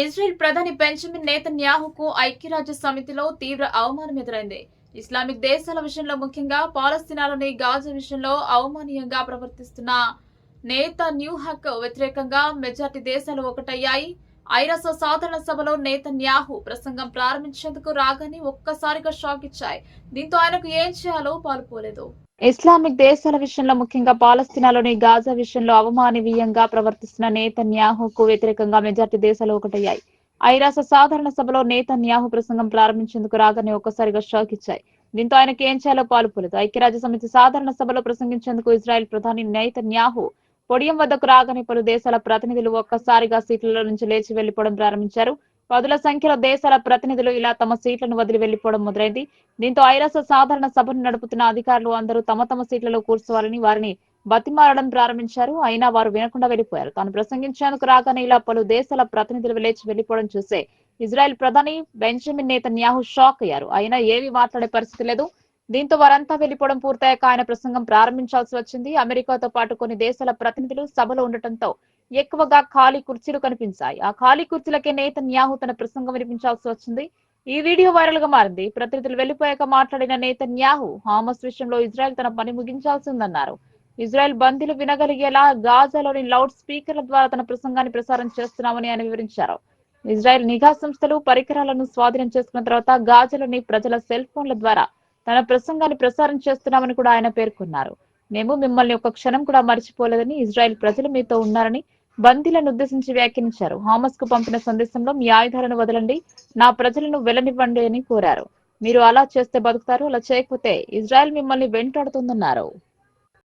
Israel ప్రధాని Benjamin నేతన్యాహుకు ఐక్యరాజ్య సమితిలో తీవ్ర అవమానం ఎదురైంది. ఇస్లామిక్ దేశాల విషయంలో ముఖ్యంగా పాలస్తీనాలోని గాజా విషయంలో అవమానీయంగా ప్రవర్తిస్తున్న నేత న్యూహక్ వ్యతిరేకంగా మెజార్టీ దేశాలు ఒకటయ్యాయి. ఐరాస సాధారణ సభలో నేతన్యాహు ప్రసంగం ప్రారంభించేందుకు రాగానే ఒక్కసారిగా షాక్ ఇచ్చాయి. దీంతో ఆయనకు ఏం చేయాలో పాల్పోలేదు. ఇస్లామిక్ దేశాల విషయంలో ముఖ్యంగా పాలస్తీనాలోని గాజా విషయంలో అవమానవీయంగా ప్రవర్తిస్తున్న నేతన్యాహుకు వ్యతిరేకంగా మెజార్టీ దేశాలు ఒకటయ్యాయి. ఐరాస సాధారణ సభలో నేతన్యాహు ప్రసంగం ప్రారంభించేందుకు రాగానే ఒక్కసారిగా షాక్ ఇచ్చాయి. దీంతో ఆయనకి ఏం చేయాలో పాల్పోలేదు ఐక్యరాజ్య సమితి సాధారణ సభలో ప్రసంగించేందుకు ఇజ్రాయెల్ ప్రధాని నేతన్యాహు పొడియం వద్దకు రాగానే పలు దేశాల ప్రతినిధులు ఒక్కసారిగా సీట్లలో నుంచి లేచి వెళ్ళిపోవడం ప్రారంభించారు. పదుల సంఖ్యలో దేశాల ప్రతినిధులు ఇలా తమ సీట్లను వదిలి వెళ్ళిపోవడం మొదలైంది. దీంతో ఐరాస సాధారణ సభను నడుపుతున్న అధికారులు అందరూ తమ తమ సీట్లలో కూర్చోవాలని వారిని బతిమారడం ప్రారంభించారు. అయినా వారు వినకుండా వెళ్ళిపోయారు తాను ప్రసంగించేందుకు రాగానే ఇలా పలు దేశాల ప్రతినిధులు లేచి వెళ్ళిపోవడం చూసే ఇజ్రాయెల్ ప్రధాని బెంజమిన్ నేతన్యాహు షాక్ అయ్యారు. అయినా ఏమీ మాట్లాడే పరిస్థితి లేదు. దీంతో వారంతా వెళ్ళిపోవడం పూర్తయ్యాక ఆయన ప్రసంగం ప్రారంభించాల్సి వచ్చింది. అమెరికాతో పాటు కొన్ని దేశాల ప్రతినిధులు సభలో ఉండటంతో ఎక్కువగా ఖాళీ కుర్చీలు కనిపించాయి. ఆ ఖాళీ కుర్చీలకే నేతన్యాహు తన ప్రసంగం వినిపించాల్సి వచ్చింది. ఈ వీడియో వైరల్గా మారింది. ప్రతినిధులు వెళ్ళిపోయాక మాట్లాడిన నేతన్యాహు హామస్ విషయంలో ఇజ్రాయెల్ తన పని ముగించాల్సిందన్నారు. ఇజ్రాయెల్ బందీలు వినగలిగేలా గాజాలోని లౌడ్ స్పీకర్ల ద్వారా తన ప్రసంగాన్ని ప్రసారం చేస్తున్నామని ఆయన వివరించారు. ఇజ్రాయెల్ నిఘా సంస్థలు పరికరాలను స్వాధీనం చేసుకున్న తర్వాత గాజాలోని ప్రజల సెల్ ఫోన్ల ద్వారా తన ప్రసంగాన్ని ప్రసారం చేస్తున్నామని కూడా ఆయన పేర్కొన్నారు. మేము మిమ్మల్ని ఒక క్షణం కూడా మర్చిపోలేదని ఇజ్రాయెల్ ప్రజలు మీతో ఉన్నారని బందీలను ఉద్దేశించి వ్యాఖ్యానించారు. హామస్కు పంపిన సందేశంలో మీ ఆయుధాలను వదలండి. నా ప్రజలను వెళ్ళనివ్వండి అని కోరారు. మీరు అలా చేస్తే బతుకుతారు అలా చేయకపోతే ఇజ్రాయెల్ మిమ్మల్ని వెంటాడుతుందన్నారు.